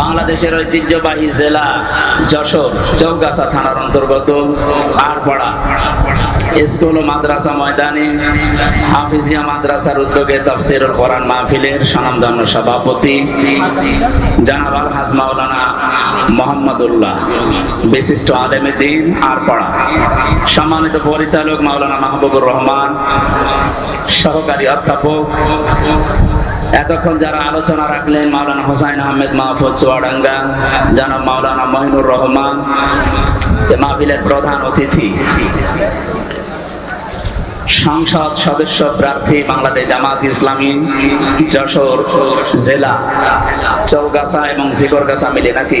বাংলাদেশের ঐতিহ্যবাহী জেলা যশোর চৌগাছা থানার অন্তর্গত আরপাড়া। স্কুল ও মাদ্রাসা ময়দানে হাফিজিয়া মাদ্রাসার উদ্যোগে তফসিরুল কোরআন মাহফিলের স্বনামধন্য সভাপতি জানাব আলহাজ মাওলানা মোহাম্মদুল্লাহ, বিশিষ্ট আলেমে দিন আরপাড়া। সম্মানিত পরিচালক মাওলানা মাহবুবুর রহমান, সহকারী অধ্যাপক এতক্ষণ যারা আলোচনা রাখলেন মাওলানা হোসাইন আহমেদ মাহফুজ চুয়াডাঙ্গা জানাব মাওলানা মহিনুর রহমান মাহফিলের প্রধান অতিথি, সংসদ সদস্য প্রার্থী বাংলাদেশ জামাত ইসলামী, যশোর জেলা, চৌগাছা এবং জিগরগাছা মিলে নাকি?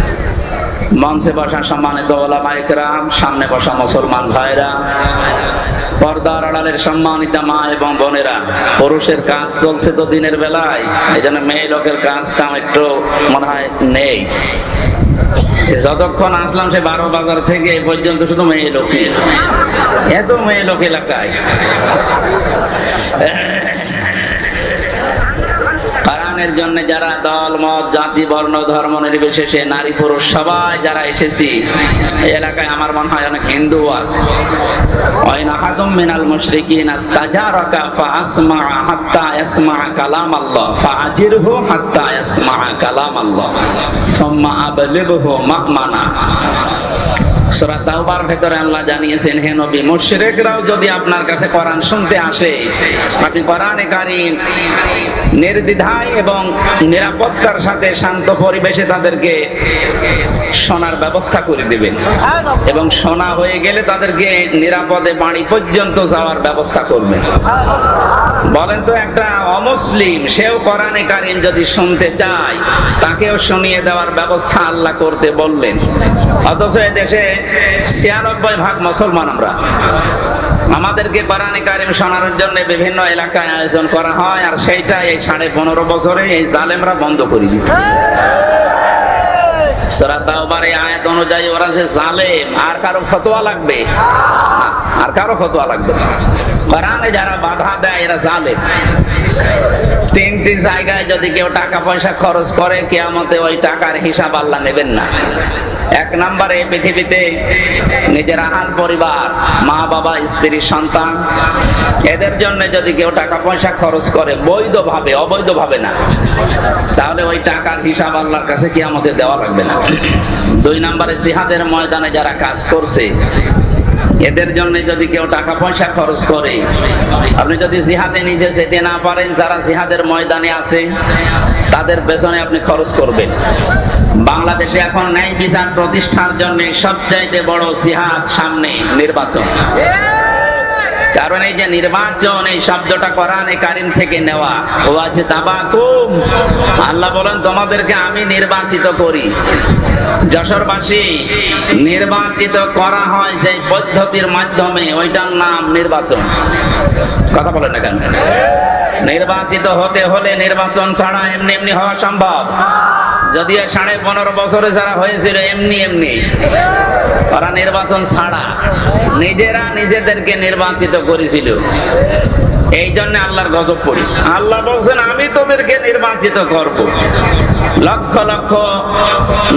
মঞ্চে বসা সম্মানিত ওলামা একরাম সামনে বসা মুসলমান ভাইরা, পর্দার আড়ালের সম্মানিত মা এবং বোনেরা, পুরুষের কাজ চলছে তো দিনের বেলায়, এই জন্য মেয়ে লোকের কাজ কাম একটু মনে হয় নেই। যতক্ষণ আসলাম সে বারো বাজার থেকে এই পর্যন্ত শুধু মেয়ে লোকই এত মেয়ে লোক এলাকায়। কারণের জন্য যারা দল, মত, জাতি, বর্ণ, ধর্ম নির্বিশেষে নারী, পুরুষ, সবাই যারা এসেছি এলাকায় আমার মনে হয় অনেক হিন্দু আছে। ওয়াইন আহাদুম মিনাল মুশরিকিন আস্তাজারাকা ফাআসমা হাত্তা ইয়াসমা কালাম আল্লাহ ফাআজিরহু হাত্তা ইয়াসমা কালাম আল্লাহ সুম্মা আবলিগহু মা'মানা। সূরা তাওবার ভেতরে আল্লাহ জানিয়েছেন, হে নবী, মুশরিকরাও যদি আপনার কাছে কোরআন শুনতে আসে, আপনি কোরআনে কারীম, নির্দ্বিধায় এবং নিরাপত্তার সাথে শান্ত পরিবেশে তাদেরকে শোনার ব্যবস্থা করে দিবেন। এবং শোনা হয়ে গেলে তাদেরকে নিরাপদে বাড়ি পর্যন্ত যাওয়ার ব্যবস্থা করবেন। বলেন তো, একটা অমুসলিম, সেও কোরআনে কারীম যদি শুনতে চায়, তাকেও শুনিয়ে দেওয়ার ব্যবস্থা আল্লাহ করতে বললেন। অথচ দেশে ছিয়ানব্বই ভাগ মুসলমান আমরা। আমাদেরকে কোরআনে কারিম শোনানোর জন্য বিভিন্ন এলাকায় আয়োজন করা হয়, আর সেইটা এই সাড়ে পনেরো বছরে এই জালেমরা বন্ধ করে আর কারও ফতোয়া লাগবে? যারা বাধা দেয়, এরা জালেম। তিনটি জায়গায় যদি কেউ টাকা পয়সা খরচ করে, কেয়ামতে ওই টাকার হিসাব আল্লাহ নেবেন না। এক নম্বরে পৃথিবীতে নিজের আহাল পরিবার, মা বাবা, স্ত্রী, সন্তান, এদের জন্য যদি কেউ টাকা পয়সা খরচ করে, বৈধভাবে, অবৈধভাবে না, তাহলে ওই টাকার হিসাব আল্লাহর কাছে কি আমাদের দেওয়া লাগবে না। দুই নম্বরে, জিহাদের ময়দানে যারা কাজ করছে এদের জন্য যদি কেউ টাকা পয়সা খরচ করে, আপনি যদি জিহাদে নিজে যেতে না পারেন, যারা জিহাদের ময়দানে আছে, তাদের পেছনে আপনি খরচ করবেন। বাংলাদেশে এখন ন্যায় বিচার প্রতিষ্ঠার জন্য সবচাইতে বড় জিহাদ সামনে নির্বাচন। কারণ এই যে নির্বাচন, এই শব্দটা কোরআনে কারিম থেকে নেওয়া। ও আছে তাবাকুম আল্লাহ বলেন, তোমাদেরকে আমি নির্বাচিত করি। যশোরবাসী, নির্বাচিত করা হয় যে পদ্ধতির মাধ্যমে, ওইটার নাম নির্বাচন। কথা বলেন না কেন? নির্বাচিত হতে হলে নির্বাচন ছাড়া এমনি এমনি হওয়া সম্ভব। যদিও সাড়ে পনেরো বছরে যারা হয়েছিল, এমনি এমনি। ওরা নির্বাচন ছাড়া নিজেরা নিজেদেরকে নির্বাচিত করেছিল। এই জন্য আল্লাহর গজব পড়িস আল্লাহ বলছেন, আমি তোদেরকে নির্বাচিত করব। লক্ষ লক্ষ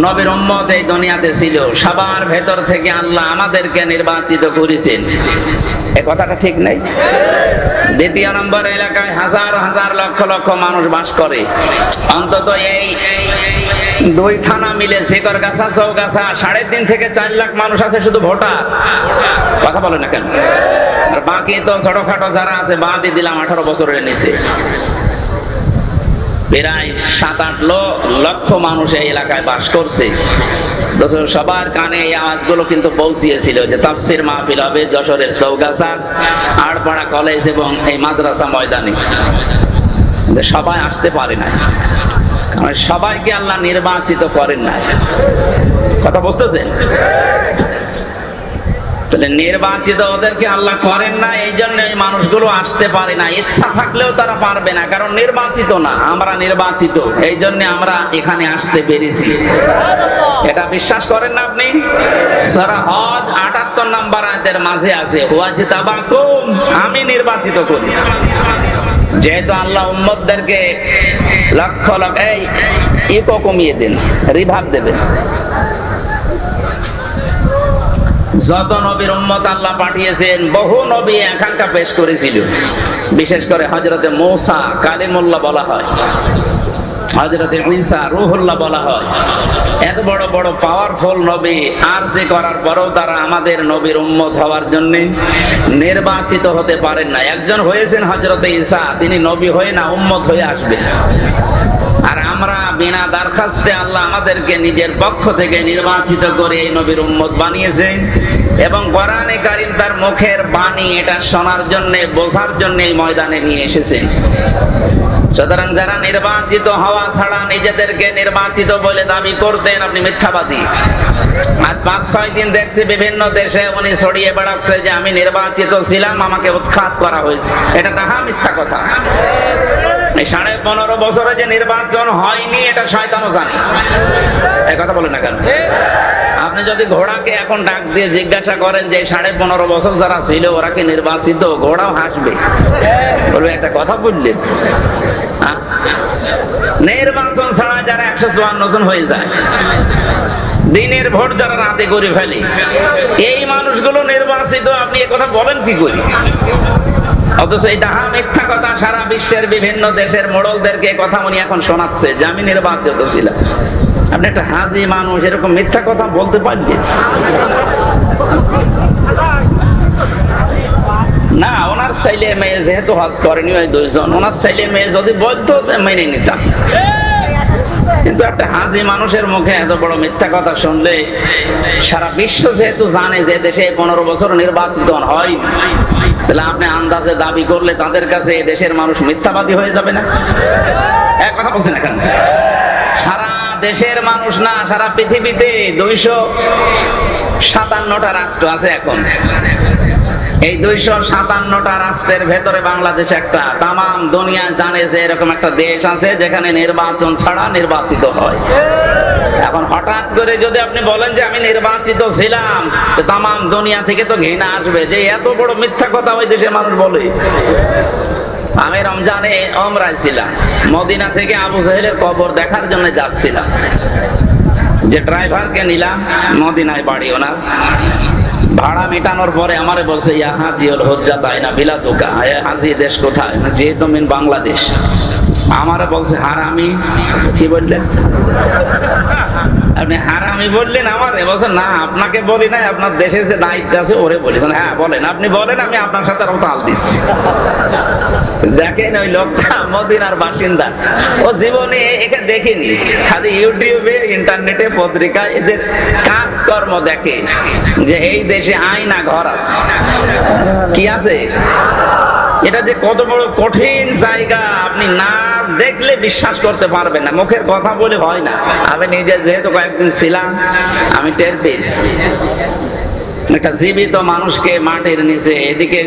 নবীর উম্মত এই দুনিয়াতে ছিল। সবার ভেতর থেকে আল্লাহ আমাদেরকে নির্বাচিত করেছেন। এ কথাটা ঠিক নেই? দ্বিতীয় নম্বর এলাকায় হাজার হাজার লক্ষ লক্ষ মানুষ বাস করে। অন্তত এই দুই থানা মিলে শেকরগাছা, চৌগাছা, সাড়ে তিন থেকে চার লাখ মানুষ আছে শুধু ভোটার। কথা বলে না কেন? আর বাকি তো ছোটখাটো যারা আছে বাদই দিলাম, আঠারো বছরের নিচে। প্রায় সাত আট লক্ষ মানুষ এই এলাকায় বাস করছে। সবার কানে এই আওয়াজগুলো কিন্তু পৌঁছিয়েছিল যে তাফসির মাহফিল হবে যশোরের চৌগাছা আড়পাড়া কলেজ এবং এই মাদ্রাসা ময়দানে। সবাই আসতে পারে না কারণ সবাইকে আল্লাহ নির্বাচিত করেন নাই। কথা বুঝতেছেন? তাহলে নির্বাচিত ওদেরকে আল্লাহ করেন না এই জন্য এই মানুষগুলো আসতে পারে না। ইচ্ছা থাকলেও তারা পারবে না, কারণ নির্বাচিত না, আমরা নির্বাচিত। এই জন্য আমরা এখানে আসতে পেরেছি। এটা বিশ্বাস করেন না আপনি? সারা হজ আটাত্তর নাম্বার আয়াতের মাঝে আছে হুয়াজি তাবাকুম আমি নির্বাচিত করি। যেহেতু আল্লাহ উম্মদদেরকে লক্ষ লক্ষ এই, ইকো কমিয়ে দেন রিভাব দেবেন। যত নবীর উম্মত আল্লাহ পাঠিয়েছেন, বহু নবী এখানকার পেশ করেছিল। বিশেষ করে হজরতে মৌসা কালিমুল্লাহ বলা হয়। হজরতে ঈসা রুহুল্লাহ বলা হয়, এত বড় বড় পাওয়ারফুল নবী আর যে করার পরেও তারা আমাদের নবীর উম্মত হওয়ার জন্য নির্বাচিত হতে পারেন না একজন হয়েছেন হজরতে ঈসা, তিনি নবী হয়ে না উম্মত হয়ে আসবেন আর আমরা বিনা দরখাস্তে আল্লাহ আমাদেরকে নিজের পক্ষ থেকে নির্বাচিত করে এই নবীর উম্মত বানিয়েছে এবং কোরআনে কারিম তার মুখের বাণী এটা শোনার জন্য, বোঝার জন্য এই ময়দানে নিয়ে এসেছেন সুতরাং যারা নির্বাচিত হওয়া ছাড়া নিজেদেরকে নির্বাচিত বলে দাবি করতেন, আপনি মিথ্যাবাদী। আজ পাঁচ, ছয় দিন দেখছি বিভিন্ন দেশে উনি ছড়িয়ে বেড়াচ্ছে যে আমি নির্বাচিত ছিলাম, আমাকে উৎখাত করা হয়েছে। এটা তাহা মিথ্যা কথা। এই সাড়ে পনেরো বছরে যে নির্বাচন হয়নি এটা শয়তানও জানে। এই কথা বলেন না কেন? আপনি যদি ঘোড়াকে এখন ডাক দিয়ে জিজ্ঞাসা করেন যে সাড়ে পনেরো বছর যারা ছিল ওরা কি নির্বাচিত? ঘোড়াও হাসবে। বলবে একটা কথা বললেন? নির্বাচন ছাড়া যারা একশো চুয়ান্ন জন হয়ে যায় দিনের ভোট যারা রাতে করে ফেলে এই মানুষগুলো নির্বাচিত আপনি কথা বলেন কি করি? অথচ এই ডাহা মিথ্যা কথা সারা বিশ্বের বিভিন্ন দেশের মোড়লদেরকে কথা উনি এখন শোনাচ্ছে, যে আমি নির্বাচিত ছিলাম। আপনি একটা হাজি মানুষ, এরকম মিথ্যা কথা বলতে পারলেন না, ওনার ছেলে মেয়ে যেহেতু হজ করেনি, ওই দুইজন, ওনার ছেলে মেয়ে যদি বলতো মেনে নিতাম। কিন্তু একটা হাজি মানুষের মুখে এত বড় মিথ্যা কথা শুনলে সারা বিশ্ব যেহেতু জানে যে দেশে পনেরো বছর নির্বাচিত হয় তাহলে আপনি আন্দাজে দাবি করলে তাদের কাছে দেশের মানুষ মিথ্যাবাদী হয়ে যাবে না? এক কথা বলছেন এখন। সারা দেশের মানুষ না, সারা পৃথিবীতে দুইশো সাতান্নটা রাষ্ট্র আছে এখন। এই দুইশো সাতান্নটা রাষ্ট্রের ভেতরে বাংলাদেশ একটা। তাম দুনিয়া জানে যে এরকম একটা দেশ আছে যেখানে নির্বাচন ছাড়া নির্বাচিত হয়। এখন হঠাৎ করে যদি আপনি বলেন যে আমি নির্বাচিত ছিলাম তাম দুনিয়া থেকে তো ঘৃণা আসবে যে এত বড় মিথ্যা কথা ওই দেশের মানুষ বলে। আমি রমজানে অমরায় ছিলাম। মদিনা থেকে আবু জাহেলের কবর দেখার জন্য যাচ্ছিলাম। যে ড্রাইভারকে নিলাম, মদিনায় বাড়ি ওনার। ভাড়া মেটানোর পরে আমারে বলছে, ইয়া হাজি হল হজ্জা তাই না বিলা দোকা হাজি, দেশ কোথায়? যেহেতু তুমি বাংলাদেশ। আমারে বলছে, হারামি? কি বললেন আপনি হারামি বললেন আমার বলছেন না, আপনাকে বলি নাই, আপনার দেশে যে দায়িত্ব আছে, ওরে বলেছেন হ্যাঁ বলেন, আপনি বলেন, আমি আপনার সাথে আরও তাল দিচ্ছি। দেখেন ওই লোকটা মদিনার বাসিন্দা। ও জীবনে একে দেখেনি, খালি ইউটিউবে, ইন্টারনেটে পত্রিকায় এদের কাজকর্ম দেখে যে এই দেশে আয়না ঘর আছে। কি আছে? এটা যে কত বড় কঠিন জায়গা, আপনি না দেখলে বিশ্বাস করতে পারবেন না। মুখের কথা বলে হয় না। আমি নিজে যেহেতু কয়েকদিন ছিলাম, আমি টের পেয়েছি। একটা জীবিত মানুষকে মাটির নিচে এদিকে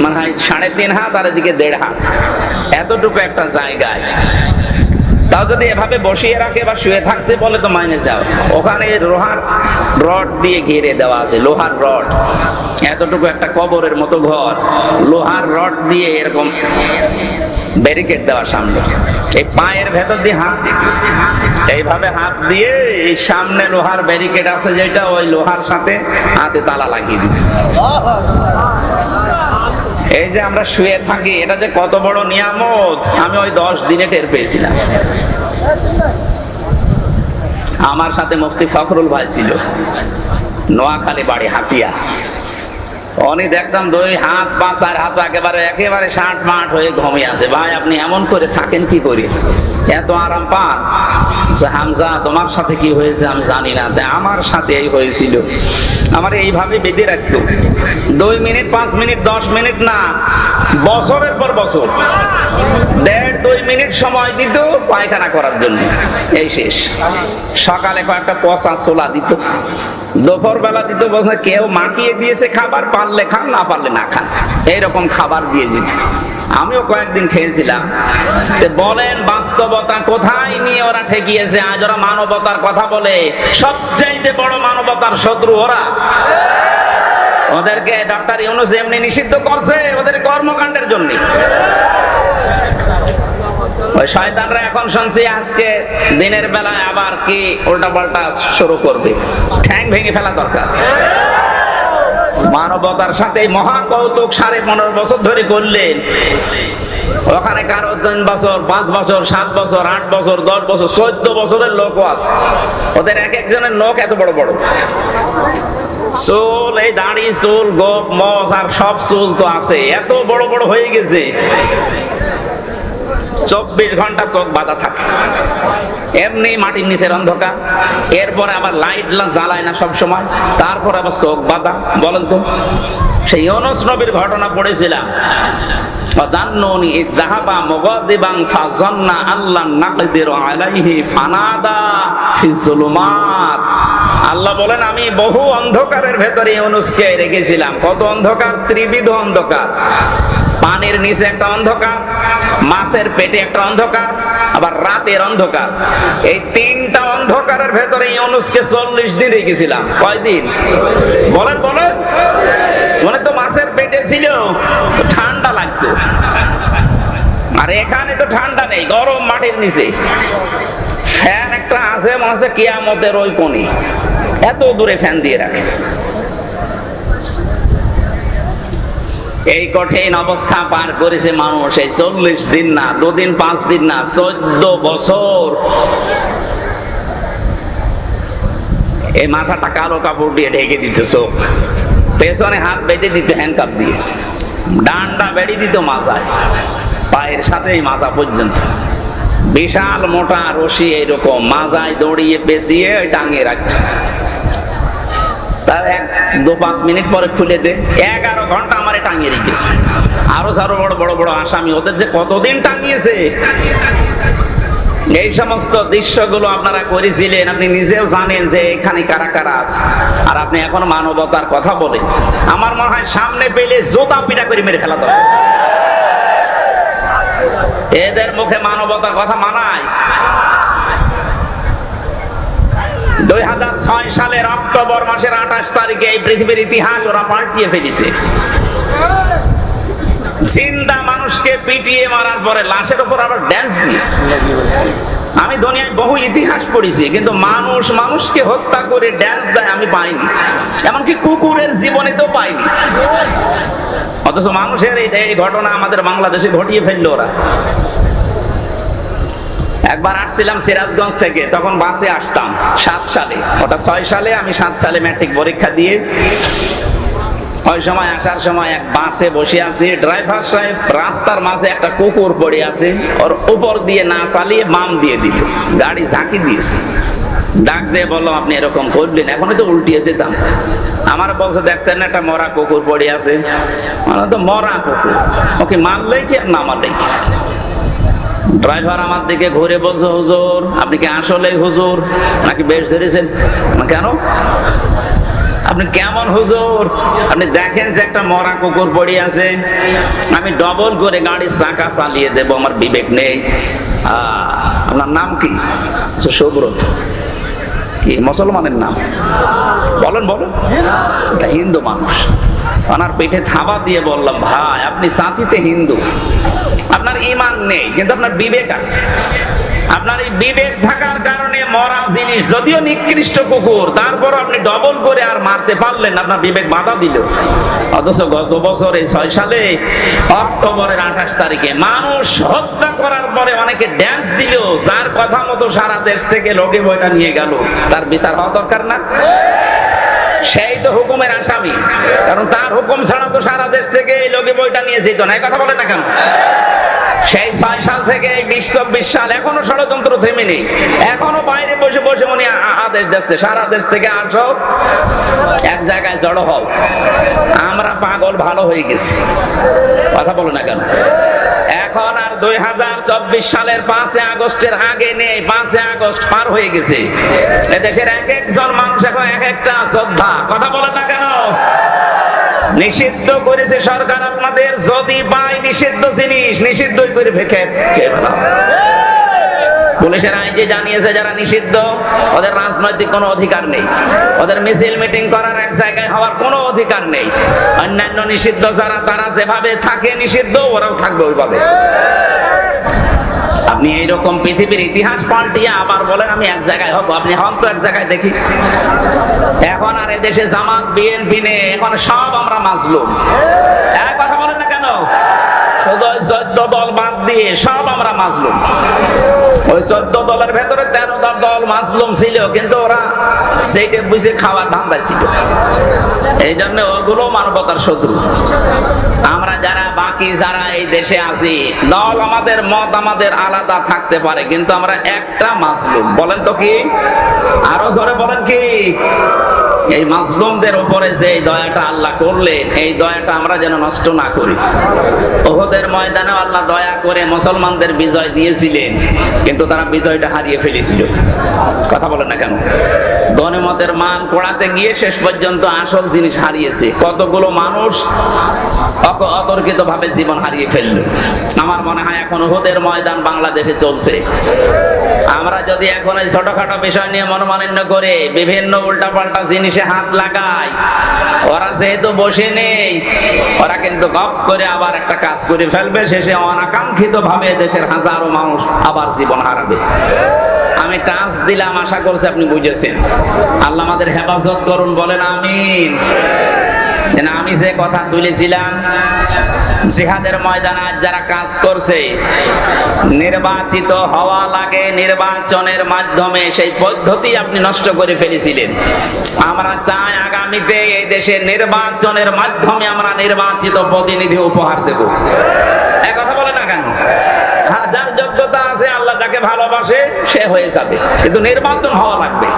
মানে হয় সাড়ে তিন হাত আর এদিকে দেড় হাত। এতটুকু একটা জায়গায়। তাও যদি এভাবে বসিয়ে রাখে বা শুয়ে থাকতে বলে তো মাইনে যাও। ওখানে লোহার রড দিয়ে ঘিরে দেওয়া আছে, লোহার রড। এতটুকু একটা কবরের মতো ঘর। লোহার রড দিয়ে এরকম ব্যারিকেড দেওয়া সামনে। এই পায়ের ভেতর দিয়ে হাত দিতে এইভাবে হাত দিয়ে এই সামনে লোহার ব্যারিকেড আছে যেটা, ওই লোহার সাথে হাতে তালা লাগিয়ে দিত এই যে আমরা শুয়ে থাকি, এটা যে কত বড় নিয়ামত, আমি ওই দশ দিনে টের পেয়েছিলাম। আমার সাথে মুফতি ফখরুল ভাই ছিল, নোয়াখালী বাড়ি হাতিয়া। উনি দেখতাম দুই হাত পা, চার হাত একেবারে একেবারে ষাট মাঠ হয়ে ঘুমিয়ে আছে। ভাই, আপনি এমন করে থাকেন কি করি? এত আরাম পান? যে হামজা, তোমার সাথে কি হয়েছে আমি জানি না। আমার সাথে এই হয়েছিল। আমার এইভাবে বেঁধে রাখতো। দুই মিনিট, পাঁচ মিনিট, দশ মিনিট না, বছরের পর বছর। দেড় দুই মিনিট সময় দিত পায়খানা করার জন্য। এই শেষ। সকালে কয়েকটা পচা ছোলা দিত। দুপুর বেলা দিত বলছে, কেউ মাখিয়ে দিয়েছে খাবার, পারলে খান, না পারলে না খান। এইরকম খাবার দিয়ে যেত। আমিও কয়েকদিন খেয়েছিলাম। বলেন, বাস্তবতা কোথায় নিয়ে ওরা ঠেকিয়েছে? আজ ওরা মানবতার কথা বলে। সবচাইতে বড় মানবতার শত্রু ওরা। ওদেরকে ডক্টর ইউনুস এমনি নিষিদ্ধ করছে ওদের কর্মকাণ্ডের জন্য। শয়তানরা এখন শুনছি আজকে দিনের বেলায় আবার কি উল্টাপাল্টা শুরু করবে। ঠ্যাং ভেঙে ফেলা দরকার। মানবতার সাথে মহা কৌতুক সাড়ে পনেরো বছর ধরে করলেন। ওখানে কারও তিন বছর, পাঁচ বছর, সাত বছর, আট বছর, দশ বছর, চোদ্দ বছরের লোকও আছে। ওদের এক একজনের নখ এত বড় বড়। চুল, এই দাড়ি চুল, গোপ, মস আর সব চুল তো আছে। এত বড় বড় হয়ে গেছে। চব্বিশ ঘন্টা চোখ বাঁধা থাকে এমনি মাটির নিচের অন্ধকার এরপরে আবার লাইট জ্বালায় না সব সময় তারপর আবার চোখ বাঁধা বলেন তো সেই ইউনুস নবীর ঘটনা পড়েছিলাম وظنوني إذ ذهب مغاضبا فظن أن لن نقدر عليه فنادى في الظلمات আল্লাহ বলেন আমি বহু অন্ধকারের ভেতরে ইউনুসকে রেখেছিলাম কত অন্ধকার ত্রিবিধ অন্ধকার পানির নিচে একটা অন্ধকার, মাছের পেটে একটা অন্ধকার, আবার রাতের অন্ধকার। এই তিনটা অন্ধকারের ভেতরে ইউনুসকে চল্লিশ দিন রেখেছিলাম। কয়দিন? বলেন বলেন। মনে তো মাছের পেটে ছিল ঠান্ডা লাগতো। আর এখানে তো ঠান্ডা নেই, গরম মাটির নিচে। ফ্যান একটা আছে হচ্ছে কিয়ামতের ওই কোণে। এত দূরে ফ্যান দিয়ে রাখে। এই কঠিন অবস্থা পার করেছে মানুষ। এই চল্লিশ দিন না, দুদিন, পাঁচ দিন না, চোদ্দ বছর। এই মাথাটা কালো কাপড় দিয়ে ঢেকে দিত চোখ। পেছনে হাত বেঁধে দিত হ্যান্ডকাপ দিয়ে। ডান্ডা বেড়ে দিত মাজায়। পায়ের সাথে মাজা পর্যন্ত। বিশাল মোটা রশি এইরকম। মাজায় দড়িয়ে পেঁচিয়ে টাঙিয়ে রাখত। তার এক দু পাঁচ মিনিট পরে খুলে দে। এগারো ঘণ্টা আমারে টাঙিয়ে রেখেছে। আরও আরও বড় বড় বড় আসামি। ওদের যে কতদিন টাঙিয়েছে? এই সমস্ত দৃশ্যগুলো আপনারা করেছিলেন, আপনি নিজেও জানেন যে এখানে কারা কারা আছে। আর আপনি এখন মানবতার কথা বলেন। আমার মনে হয় সামনে পেলে জোতা পিটা করে মেরে ফেলা দরকার। এদের মুখে মানবতার কথা মানায়। দুই হাজার ছয় সালের অক্টোবর মাসের আঠাশ তারিখে এই পৃথিবীর ইতিহাস ওরা পাল্টিয়ে ফেলেছে। জিন্দা মানুষকে পিটিয়ে মারার পরে লাশের উপর আবার ড্যান্স দিয়েছে। আমি দুনিয়ায় বহু ইতিহাস পড়েছি, কিন্তু মানুষ মানুষকে হত্যা করে ড্যান্স দেয় আমি পাইনি। এমনকি কুকুরের জীবনেতেও পাইনি। অথচ মানুষের এই ঘটনা আমাদের বাংলাদেশে ঘটিয়ে ফেলল ওরা। একবার আসছিলাম সিরাজগঞ্জ থেকে, তখন বাসে আসতাম, সাত সালে। ওটা ছয় সালে, আমি সাত সালে ম্যাট্রিক পরীক্ষা দিয়ে ওই সময় আসার সময় এক বাসে বসে আছি। ড্রাইভার সাহেব রাস্তার মাঝে একটা কুকুর পড়ে আছে, ওর উপর দিয়ে না চালিয়ে বাম দিয়ে দিল। গাড়ি ঝাঁকি দিয়েছে। ডাক দিয়ে বলল, আপনি এরকম করলেন, এখনই তো উল্টিয়ে যেতাম। আমার বলছে, দেখছেন না, একটা মরা কুকুর পড়ে আছে। তো মরা কুকুর। ওকে মারলেই কি আর না মারলেই কি? ড্রাইভার আমার দিকে ঘুরে বলছে হুজুর আপনি কি আসলে হুজুর? নাকি বেশ ধরেছেন? কেন? আপনি কেমন হুজুর? আপনি দেখেন যে একটা মরা কুকুর পড়ে আছে। আমি ডবল করে গাড়ির চাকা চালিয়ে দেব আমার বিবেক নেই। আপনার নাম কি? আচ্ছা, সুব্রত। কি? মুসলমানের নাম। বলেন বলেন। এটা হিন্দু মানুষ। ওনার পেটে থাবা দিয়ে বললাম, ভাই, আপনি জাতিতে হিন্দু। আপনার ইমান নেই, কিন্তু আপনার বিবেক আছে। আপনার এই বিবেক থাকার কারণে মরা জিনিস যদিও নিকৃষ্ট কুকুর তারপর আপনি ডবল করে আর মারতে পারলেন আপনার বিবেক বাধা দিল। অথচ গত বছর এই ছয় সালে, অক্টোবরের আঠাশ তারিখে মানুষ হত্যা করার পরে অনেকে ড্যান্স দিল, যার কথা মতো সারা দেশ থেকে লোকে বইটা নিয়ে গেল। তার বিচার হওয়া দরকার না? সেই তো হুকুমের আসামি। কারণ তার হুকুম ছাড়া তো সারা দেশ থেকে এই লোকে বইটা নিয়ে যেত না। কথা বলে না কেন? সেই ছয় সাল থেকে এই বিশ চব্বিশ সাল এখনও ষড়যন্ত্র থেমে নেই এখনও বাইরে বসে বসে উনি আদেশ দিচ্ছে, সারা দেশ থেকে আসো, এক জায়গায় জড়ো হও। আমরা পাগল ভালো হয়ে গেছি। কথা বলো না কেন? এখন আর দুই হাজার চব্বিশ সালের পাঁচে আগস্টের আগে নেই পাঁচে আগস্ট পার হয়ে গেছে। এদেশের এক একজন মানুষ এখন এক একটা শ্রদ্ধা। কথা বলে না কেন? নিষিদ্ধ করেছে সরকার আপনাদের, যদি পাই নিষিদ্ধ জিনিস, নিষিদ্ধই করে পুলিশের আইন আইনজি জানিয়েছে যারা নিষিদ্ধ, ওদের রাজনৈতিক কোনো অধিকার নেই। ওদের মিছিল মিটিং করার এক জায়গায় হওয়ার কোনো অধিকার নেই। অন্যান্য নিষিদ্ধ যারা, তারা যেভাবে থাকে নিষিদ্ধ, ওরাও থাকবে ওইভাবে। আপনি এইরকম পৃথিবীর ইতিহাস পাল্টিয়ে আবার বলেন, আমি এক জায়গায় হব। আপনি হন তো এক জায়গায়, দেখি। এখন আর এদেশে জামাত, বিএনপি নেই, এখন সব আমরা মাজলুম। এক কথা বলেন না কেন? ওই চোদ্দ দলের ভেতরে তেরো দল ছিল, কিন্তু ওরা বুঝে এই জন্য ওগুলো মানবতার শত্রু। আমরা যারা বাকি যারা এই দেশে আছি, দল আমাদের, মত আমাদের আলাদা থাকতে পারে, কিন্তু আমরা একটা মাজলুম। বলেন তো কি? আরও জোরে বলেন কি? এই মাজলুমদের উপরে যে দয়াটা আল্লাহ করলেন, এই দয়াটা আমরা যেন নষ্ট না করি। ওহদের ময়দানে আল্লাহ দয়া করে মুসলমানদের বিজয় দিয়েছিলেন, কিন্তু তারা বিজয়টা হারিয়ে ফেলেছিল। কথা বলেন না কেন? গণমতের মান কোড়াতে গিয়ে শেষ পর্যন্ত আসল জিনিস হারিয়েছে। কতগুলো মানুষ অতর্কিত ভাবে জীবন হারিয়ে ফেলল। আমার মনে হয় এখন ওহদের ময়দান বাংলাদেশে চলছে। আমরা যদি এখন এই ছোটখাটো বিষয় নিয়ে মনোমালিন্য করে বিভিন্ন উল্টাপাল্টা জিনিসে হাত লাগাই, ওরা যেহেতু বসে নেই, ওরা কিন্তু গপ করে আবার একটা কাজ করে ফেলবে। শেষে অনাকাঙ্ক্ষিত ভাবে দেশের হাজারো মানুষ আবার জীবন হারাবে। আমি টাচ দিলাম, আশা করছি আপনি বুঝেছেন। আল্লাহ আমাদের হেফাজত করুন, বলেন আমিন। আমি যে কথা তুলেছিলাম, জিহাদের ময়দানে যারা কাজ করছে, নির্বাচিত হওয়া লাগে নির্বাচনের মাধ্যমে, সেই পদ্ধতি আপনি নষ্ট করে ফেলেছিলেন। আমরা চাই আগামীতে এই দেশে নির্বাচনের মাধ্যমে আমরা নির্বাচিত প্রতিনিধি উপহার দেব। কথা বলে না কেন? যোগ্যতা আছে, আল্লাহ যাকে ভালোবাসে, সে হয়ে যাবে। কিন্তু নির্বাচন হওয়া লাগবে।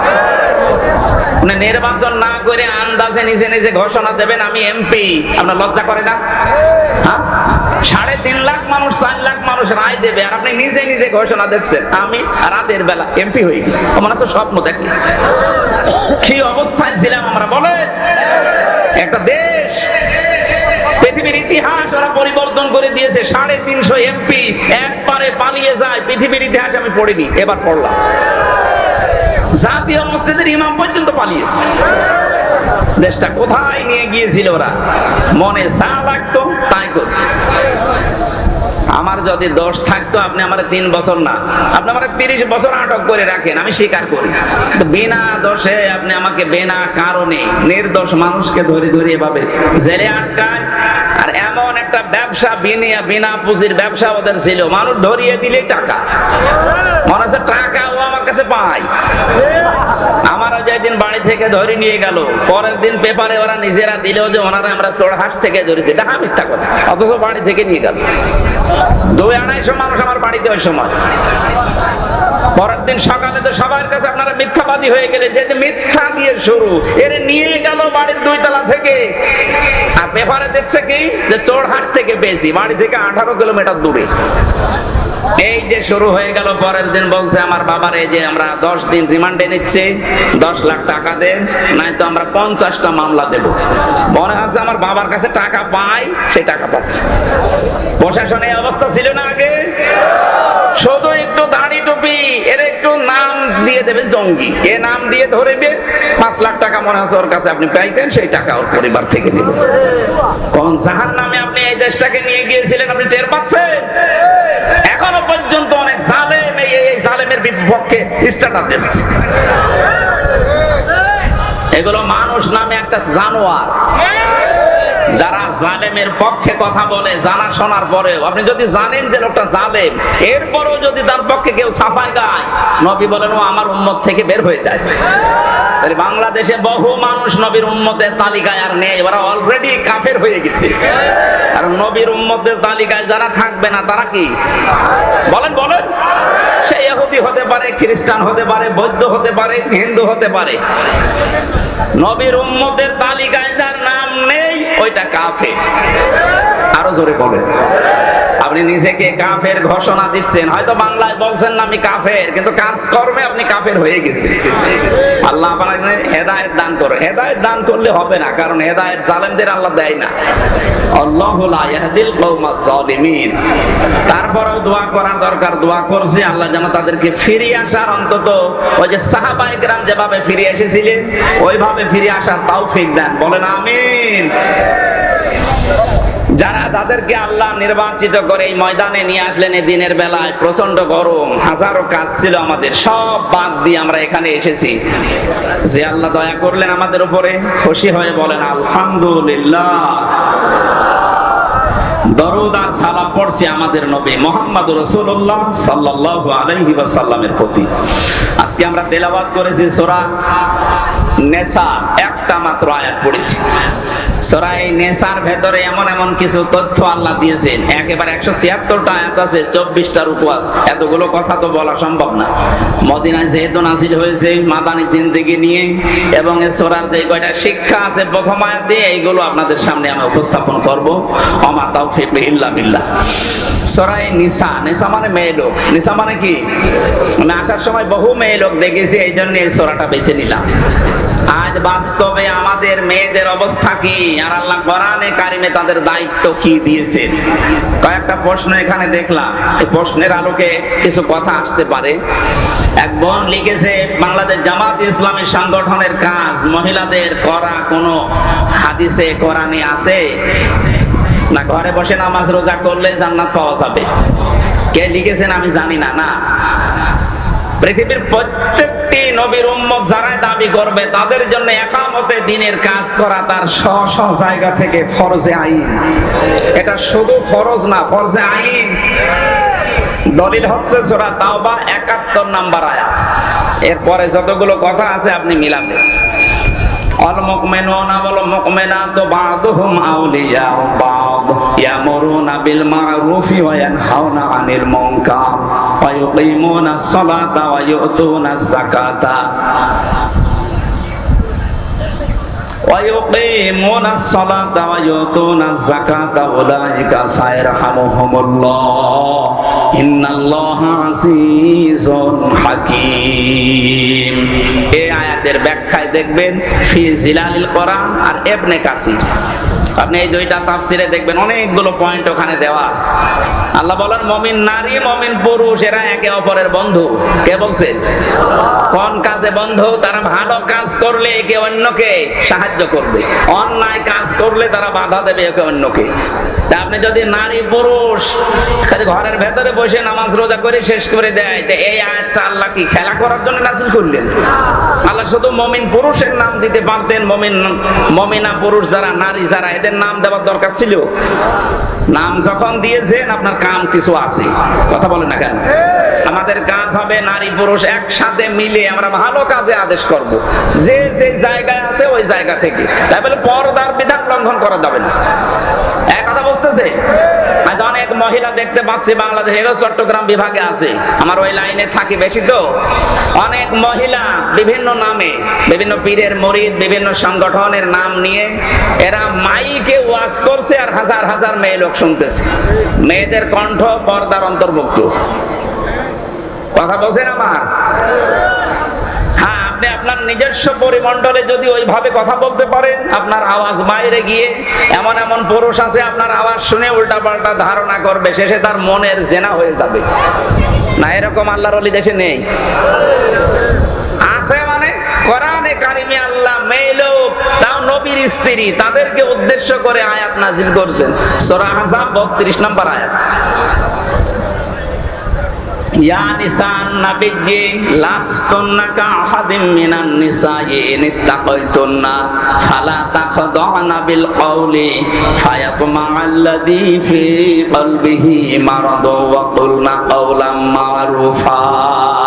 নির্বাচন না করে আন্দাজে নিজে নিজে ঘোষণা দেবেন, আমি এমপি। আপনার লজ্জা করে না? হ্যাঁ? সাড়ে তিন লাখ মানুষ, চার লাখ মানুষ রায় দেবে, আর আপনি নিজে নিজে ঘোষণা দিচ্ছেন, আমি রাতের বেলা এমপি হয়ে গেছি। আমার তো স্বপ্ন দেখি কি অবস্থায় ছিলাম আমরা বলে একটা দেশ পৃথিবীর ইতিহাস ওরা পরিবর্তন করে দিয়েছে। সাড়ে তিনশো এমপি একবারে পালিয়ে যায়। পৃথিবীর ইতিহাস আমি পড়িনি, এবার পড়লাম। জাতীয় মসজিদের ইমাম পর্যন্ত পালিয়েছে। দেশটা কোথায় নিয়ে গিয়েছিল ওরা? মনে যা লাগতো, তাই করত। আমার যদি দোষ থাকতো, আপনি আমার তিন বছর না, আপনি আমার তিরিশ বছর আটক করে রাখেন, আমি স্বীকার করি। বিনা দোষে আপনি আমাকে বিনা কারণে নির্দোষ মানুষকে ধরে ধরে এভাবে জেলে আটকায় আর এমন একটা ব্যবসা বিনিয়া, বিনা পুঁজির ব্যবসা ওদের ছিল, মানুষ ধরিয়ে দিলে টাকা। মনে হচ্ছে টাকা ও আমার কাছে পায়। যেদিন বাড়ি থেকে ধরে নিয়ে গেল। পরের দিন পেপারে ওরা নিজেরা দিলেও যে ওনারা আমরা চোরহাস থেকে ধরেছি। এটা মিথ্যা কথা। অথচ বাড়ি থেকে নিয়ে গেল। দুই আড়াইশো মানুষ আমার বাড়িতে ওই সময়। পরের দিন সকালে তো সবার কাছে আপনারা মিথ্যাবাদী হয়ে গেলে যে মিথ্যা দিয়ে শুরু। এর নিয়ে গেল বাড়ির দুই তলা থেকে। আর পেপারে দেখছে কি? যে চোরহাস থেকে পেয়েছি। বাড়ি থেকে আঠারো কিলোমিটার দূরে। এই যে শুরু হয়ে গেল, পরের দিন বলছে আমার বাবার এই যে আমরা দশ দিন রিমান্ডে নিচ্ছে, দশ লাখ টাকা দেন নাই তো আমরা পঞ্চাশটা মামলা দেব। মনে হচ্ছে আমার বাবার কাছে টাকা পাই, সেই টাকা পাচ্ছে। প্রশাসনে অবস্থা ছিল না আগে? শুধু একটু দাড়ি টুপি, এর একটু নাম দিয়ে দেবে জঙ্গি। এ নাম দিয়ে ধরবে, পাঁচ লাখ টাকা মনে হচ্ছে ওর কাছে আপনি পাইতেন, সেই টাকা ওর পরিবার থেকে নেবে। কোন জাহান নামে আপনি এই দেশটাকে নিয়ে গিয়েছিলেন, আপনি টের পাচ্ছেন? এখনও পর্যন্ত অনেক জালেম এই এই জালেমের বিপক্ষে স্ট্যাটাস দিচ্ছে। এগুলো মানুষ নামে একটা জানোয়ার। যারা জালেমের পক্ষে কথা বলে, জানা শোনার পরেও। আপনি যদি জানেন যে লোকটা জালেম, এরপরেও যদি তার পক্ষে কেউ সাফাই গায়, নবী বলেন, ও আমার উম্মত থেকে বের হয়ে যায়। বাংলাদেশে বহু মানুষ নবীর উম্মতের তালিকায় আর নেই। ওরা অলরেডি কাফের হয়ে গেছে। আর নবীর উম্মতের তালিকায় যারা থাকবে না, তারা কি? বলেন বলেন। সে ইহুদি হতে পারে, খ্রিস্টান হতে পারে, বৌদ্ধ হতে পারে, হিন্দু হতে পারে। নবীর উম্মতের তালিকায় যার নাম নেই ওইটা কাফে আরও জোরে বলেন। আপনি নিজেকে কাফের ঘোষণা দিচ্ছেন। হয়তো বাংলায় বলছেন না, আমি কাফের। কিন্তু কাজ কর্মে আপনি কাফের হয়ে গেছেন। আল্লাহ আপনাকে হেদায়েত দান করে। হেদায়েত দান করলে হবে না, কারণ হেদায়েত জালেমদের আল্লাহ দেয় না। তারপরেও দোয়া করার দরকার, দোয়া করছি আল্লাহ যেন তাদেরকে ফিরিয়ে আসার অন্তত ওই যে সাহাবায়ে কেরাম যেভাবে ফিরে এসেছিলেন, ওইভাবে ফিরে আসার তৌফিক দেন। বলেন, আমিন। যারা তাদেরকে আল্লাহ নির্বাচিত করে এই ময়দানে নিয়ে আসলেন এই দিনের বেলায় প্রচণ্ড গরম, হাজারো কাজ ছিল আমাদের, সব বাদ দিয়ে আমরা এখানে এসেছি। যে আল্লাহ দয়া করলেন আমাদের উপরে, খুশি হয়ে বলেন, আলহামদুলিল্লাহ। দরুদ সালাম পড়ছি আমাদের নবী মোহাম্মদ রসুল্লাহ সাল্লাল্লাহু আলাইহি ওয়াসাল্লামের প্রতি। আজকে আমরা তেলাওয়াত করেছি সূরা নেসা, একটা মাত্র আয়াত পড়েছি। সরাই নেশার ভেতরে এমন এমন কিছু তথ্য আল্লাহ দিয়েছেন। একেবারে একশো ছিয়াত্তরটা আয়াত আছে চব্বিশটার উপবাস এতগুলো কথা তো বলা সম্ভব না। মদিনায় যেহেতু নাসিল হয়েছে মাদানি জিন্দিগি নিয়ে, এবং এ সোরার যে কয়টা শিক্ষা আছে প্রথম আয়াতে এইগুলো আপনাদের সামনে আমি উপস্থাপন করব। অমা তাওফিক ইল্লা বিল্লাহ। সরাই নিসা নিসা মানে মেয়ে লোক। নিসা মানে কি? আমি আসার সময় বহু মেয়ে লোক দেখেছি এই জন্য এই সোরাটা বেছে নিলাম। আজ বাস্তবে আমাদের মেয়েদের অবস্থা কি? আর আল্লাহ কোরআনে কারিমে তাদের দায়িত্ব কি দিয়েছেন? কয়েকটা প্রশ্ন এখানে দেখলাম। এই প্রশ্নের আলোকে কিছু কথা আসতে পারে। এক বোন লিখেছে, বাংলাদেশ জামাত ইসলামী সংগঠনের কাজ মহিলাদের করা কোনো হাদিসে, কোরআনে আছে? না, ঘরে বসে নামাজ রোজা করলে জান্নাত পাওয়া যাবে। কে লিখেছেন আমি জানি না না। পৃথিবীর প্রত্যেকটি নবীর উম্মত যারাই দাবি করবে, তাদের জন্য একামতে দিনের কাজ করা তার স্ব স্ব জায়গা থেকে ফরজে আইন। এটা শুধু ফরজ না, ফরজে আইন। দলিল হচ্ছে সূরা তাওবা 71 নাম্বার আয়াত। এরপরে যতগুলো কথা আছে আপনি মিলাবেন المؤمنون والمؤمنات بعضهم أولياء بعض يأمرون بالمعروف وينهون عن المنكر ويقيمون الصلاة ويؤتون الزكاة ويقيمون الصلاة ويؤتون الزكاة أولئك سيرحمهم الله إن الله عزيز حكيم এই আয়াতের ব্যাখ্যায় দেখবেন ফি জিলালিল কোরআন আর এবনে কাসির আপনি এই দুইটা তাফসিরে দেখবেন অনেকগুলো পয়েন্ট ওখানে দেওয়া আছে। আল্লাহ বলেন, মমিন নারী, মমিন পুরুষ, এরা একে অপরের বন্ধু। কে বলছেন কোন কাজে বন্ধু? তারা ভালো কাজ করলে একে অন্যকে সাহায্য করবে। অন্যায় কাজ করলে তারা বাধা দেবে একে অন্যকে। তা আপনি যদি নারী, পুরুষ, খালি ঘরের ভেতরে বসে নামাজ রোজা করে শেষ করে দেয়, তো এই আয়াতটা আল্লাহ কি খেলা করার জন্য নাজিল করলেন? আল্লাহ শুধু মমিন পুরুষের নাম দিতে পারতেন, মমিন, মমিনা পুরুষ যারা, নারী যারা এদের নাম দেওয়ার দরকার ছিল। নাম যখন দিয়েছেন, আপনার কাম কিছু আছে। কথা বলেন না কেন? আমাদের কাজ হবে, নারী, পুরুষ একসাথে মিলে আমরা ভালো কাজে আদেশ করব। যে যে জায়গায় আছে, ওই জায়গা থেকে। তাই বলে পর্দার বিধান লঙ্ঘন করা যাবে না। এক কথা বুঝতেছে অনেক মহিলা দেখতে পাচ্ছি বাংলাদেশের চট্টগ্রাম বিভাগে আছে। আমার ওই লাইনে থাকি বেশি তো। অনেক মহিলা বিভিন্ন নামে, বিভিন্ন পীরের মরিদ, বিভিন্ন সংগঠনের নাম নিয়ে এরা মাইকে ওয়াজ করছে আর হাজার হাজার মেয়ে লোক শুনতেছে। মেয়েদের কণ্ঠ পর্দার অন্তর্ভুক্ত। কথা বলছেন আমার? আপনি আপনার নিজস্ব পরিমণ্ডলে যদি ওইভাবে কথা বলতে পারেন, আপনার আওয়াজ বাইরে গিয়ে এমন এমন পুরুষ আছে, আপনার আওয়াজ শুনে উল্টাপাল্টা ধারণা করবে, শেষে তার মনের জেনা হয়ে যাবে। না, এরকম আল্লাহর অলি দেশে নেই। আছে মানে কোরআনে কারিমে আল্লাহ মেয়ে লোক তাও নবীর স্ত্রী, তাদেরকে উদ্দেশ্য করে আয়াত নাজিল করছেন। সূরা আহজাব 32 নম্বর আয়াত। يا نساء النبي لستن كأحد من النساء إن اتقيتن فلا تخضعن بالقول فيطمع الذي في قلبه مرض وقلن قولا معروفا.